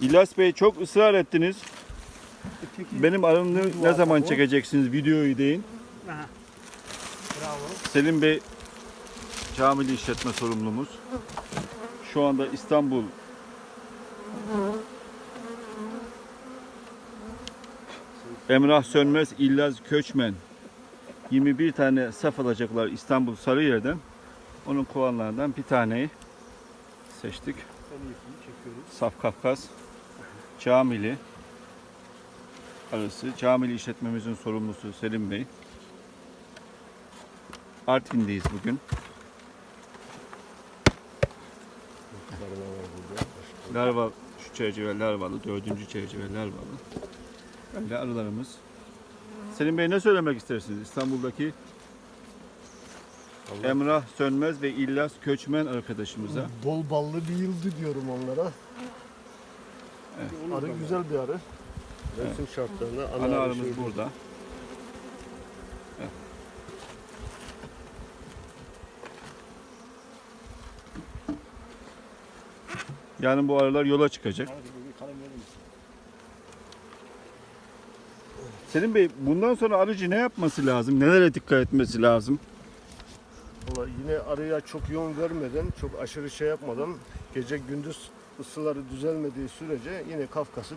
İlyas Bey çok ısrar ettiniz. Teki- Benim arımı ne zaman çekeceksiniz videoyu deyin. Aha. Bravo. Selim Bey camili işletme sorumlumuz. Şu anda İstanbul Emrah Sönmez, İllaz Köçmen 21 tane saf alacaklar İstanbul Sarıyer'den. Onun kovanlarından bir taneyi seçtik. Saf Kafkas Camili arası. Camili işletmemizin sorumlusu Selim Bey. Artvin'deyiz bugün. Larva şu çerçeve larvalı, dördüncü çerçeve larvalı. Öyle arılarımız. Selim Bey ne söylemek istersiniz İstanbul'daki Emrah Sönmez ve İllas Köçmen arkadaşımıza? Bol ballı bir yıldı diyorum onlara. Arı güzel bir arı. Mevsim şartlarında ana, Ana arı arımız şöyle- burada. Evet. Yarın bu arılar yola çıkacak. Selim Bey bundan sonra arıcı ne yapması lazım? Nelere dikkat etmesi lazım? Valla yine arıya çok yoğun vermeden, çok aşırı şey yapmadan gece gündüz ısıları düzelmediği sürece yine Kafkas'ı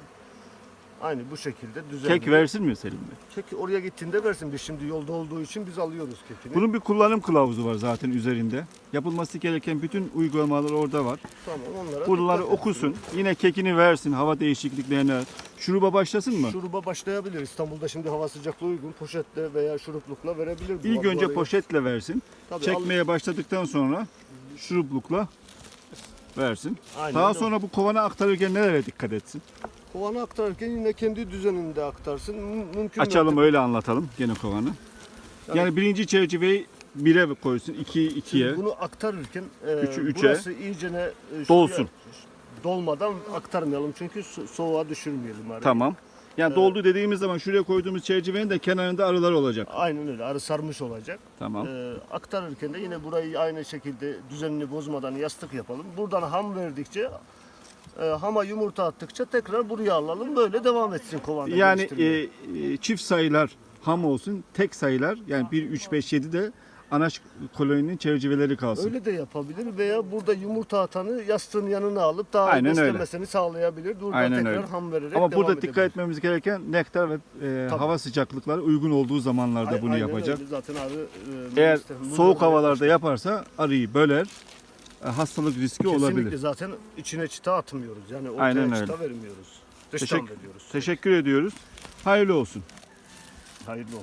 aynı bu şekilde düzenli. Kek versin mi Selim Bey? Kek oraya gittiğinde versin. Biz şimdi yolda olduğu için biz alıyoruz kekini. Bunun bir kullanım kılavuzu var zaten üzerinde. Yapılması gereken bütün uygulamalar orada var. Tamam onlara Buraları okusun. ediyoruz. Yine kekini versin hava değişikliklerine. Şuruba başlasın mı? Şuruba başlayabilir. İstanbul'da şimdi hava sıcaklığı uygun. Poşetle veya şuruplukla verebilir. bu İlk önce poşetle versin. Tabii, Çekmeye başladıktan sonra şuruplukla versin. al- Aynen Daha öyle. sonra bu kovana aktarırken nelere dikkat etsin? Kovanı aktarırken yine kendi düzeninde aktarsın. Mü- Mümkün Açalım mertebe- öyle anlatalım gene kovanı. Yani birinci çerçeveyi bire koysun, iki ikiye. Şimdi bunu aktarırken e, Üçü üçe. burası iyicene e, şuraya- Dolsun. Dolmadan aktarmayalım çünkü so- soğuğa düşürmeyelim arıyı. Tamam. Yani doldu dediğimiz zaman şuraya koyduğumuz çerçevenin de kenarında arılar olacak. Aynen öyle. Arı sarmış olacak. Tamam. E, aktarırken de yine burayı aynı şekilde düzenini bozmadan yastık yapalım. Buradan ham verdikçe e, hama yumurta attıkça tekrar buraya alalım. Böyle devam etsin kovanda. Yani geliştirmeye. e, e, çift sayılar ham olsun, tek sayılar yani 1, 3, 5, 7 de anaç koloninin çerçeveleri kalsın. Öyle de yapabilir veya burada yumurta atanı yastığın yanına alıp daha Aynen öyle. beslemesini sağlayabilir. Burada Aynen tekrar öyle. ham vererek Ama burada dikkat edebilir. etmemiz gereken nektar ve e, Tabii. hava sıcaklıkları uygun olduğu zamanlarda Ay- bunu aynen yapacak. öyle. Zaten abi e, Eğer soğuk havalarda yaparsa arıyı böler, e, hastalık riski Kesinlikle olabilir. zaten içine çıta atmıyoruz. Yani ortaya Aynen çıta öyle. vermiyoruz. Dıştan Teşekkür, veriyoruz. teşekkür ediyoruz. Hayırlı olsun. Hayırlı.